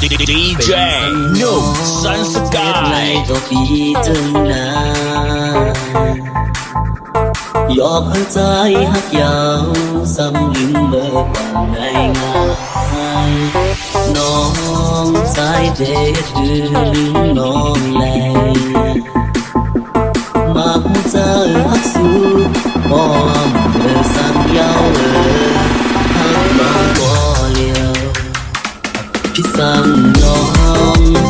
DJ New Sun Sky ดอกดีจังยอมหัวใจหักยาวซ้ำลืมเบอร์ปานได้ง่ายน้องสายเด็ดดื้อลืมน้องแลมาหัวใจหักสู้อ้อมเธอซ้ำยาวเออ 起烦恼。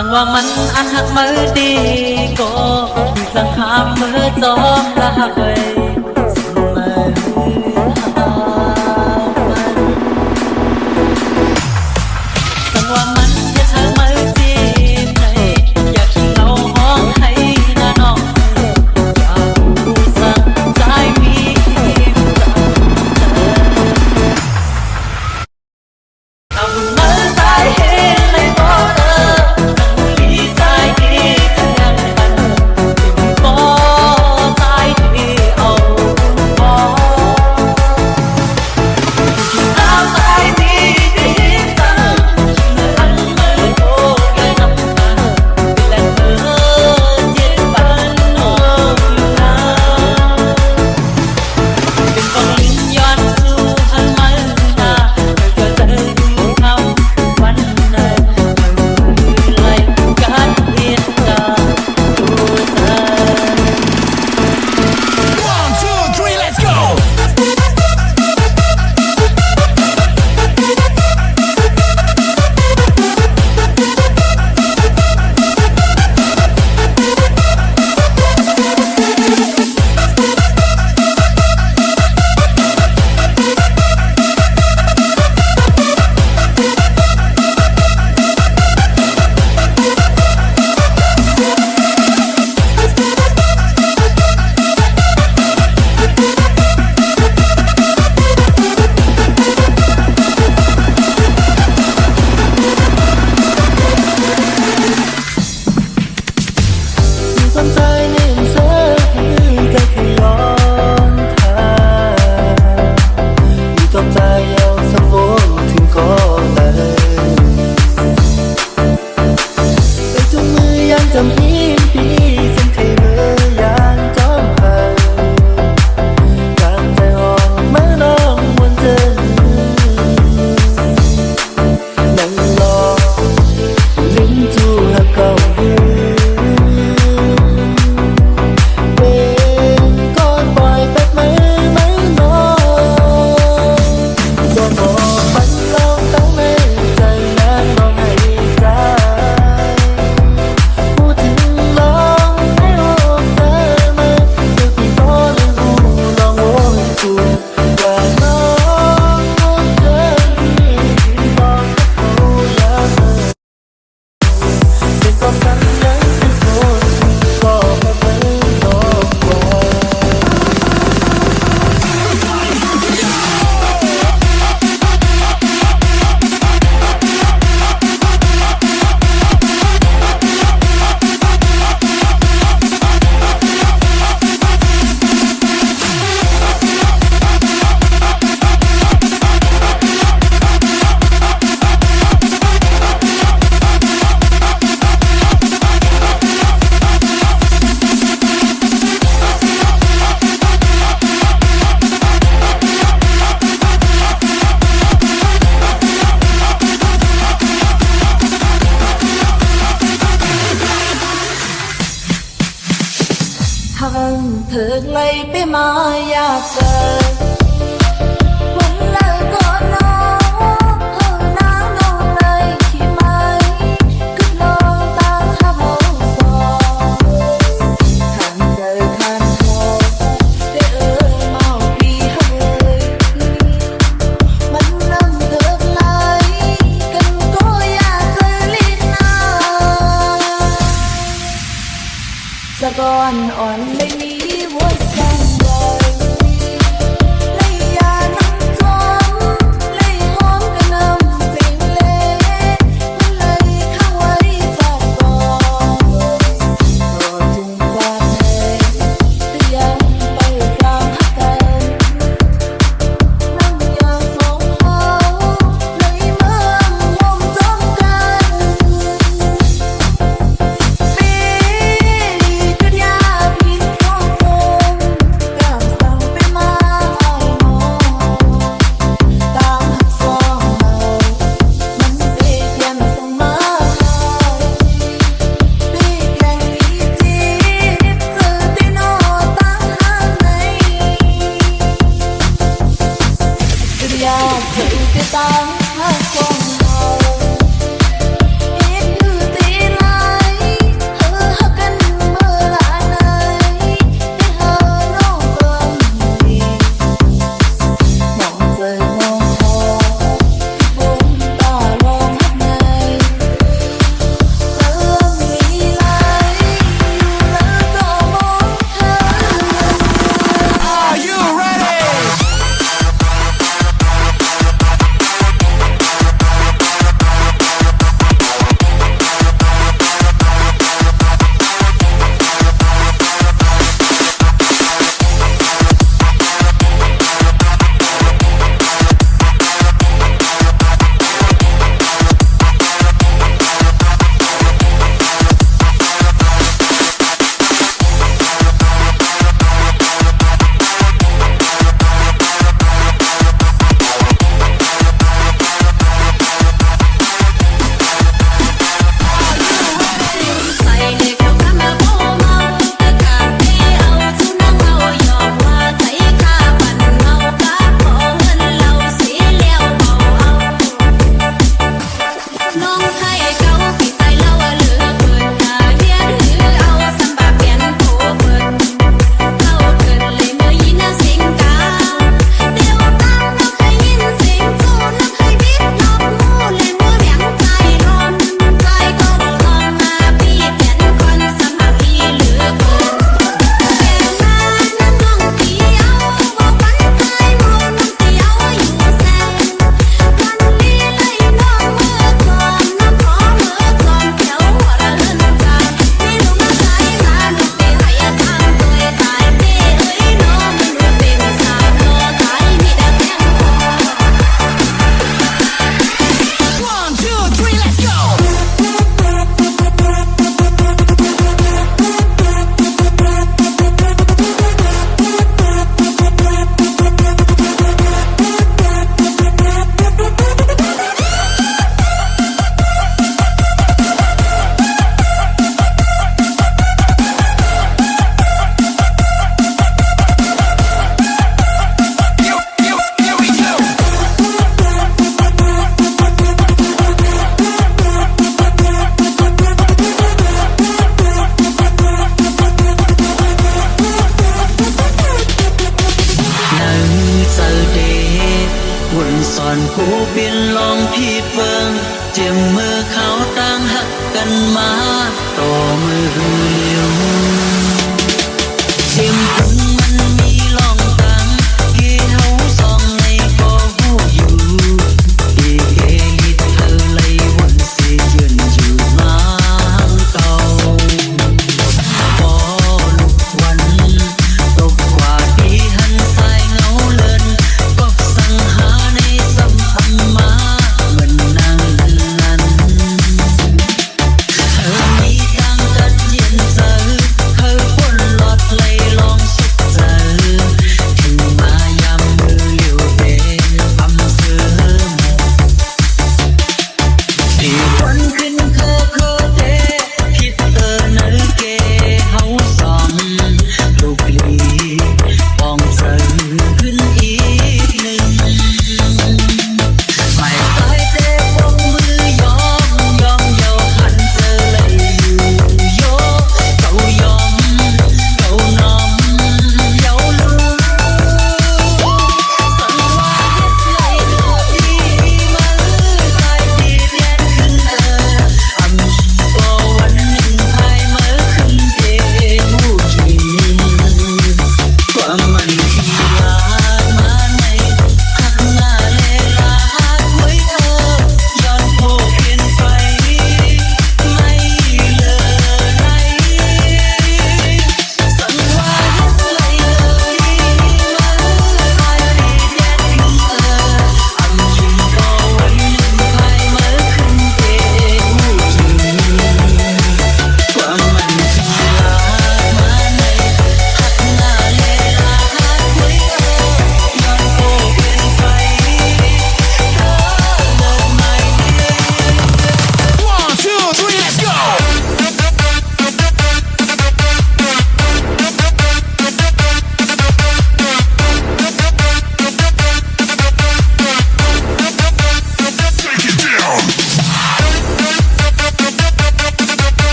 संवा मन अनक मर्दी को संखा मर तो रहा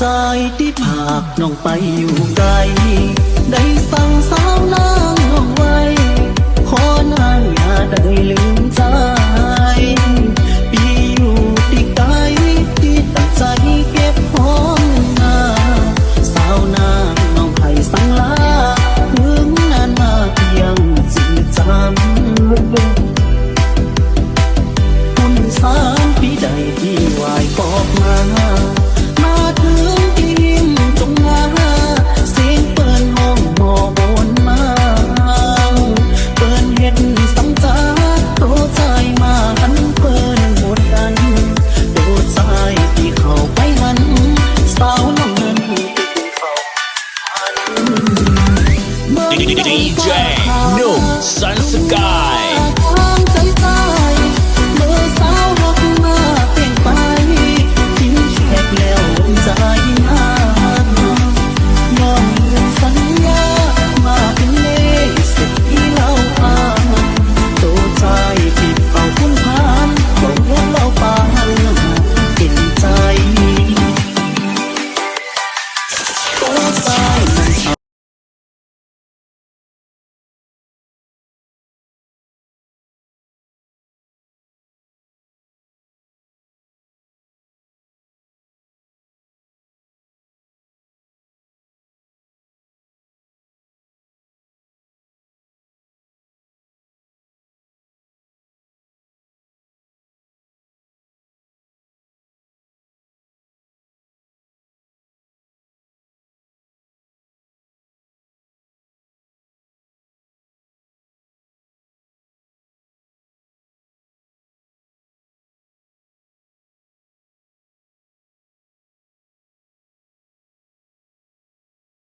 สายที่ผากน้องไปอยู่ไกลได้สั่งสาวนา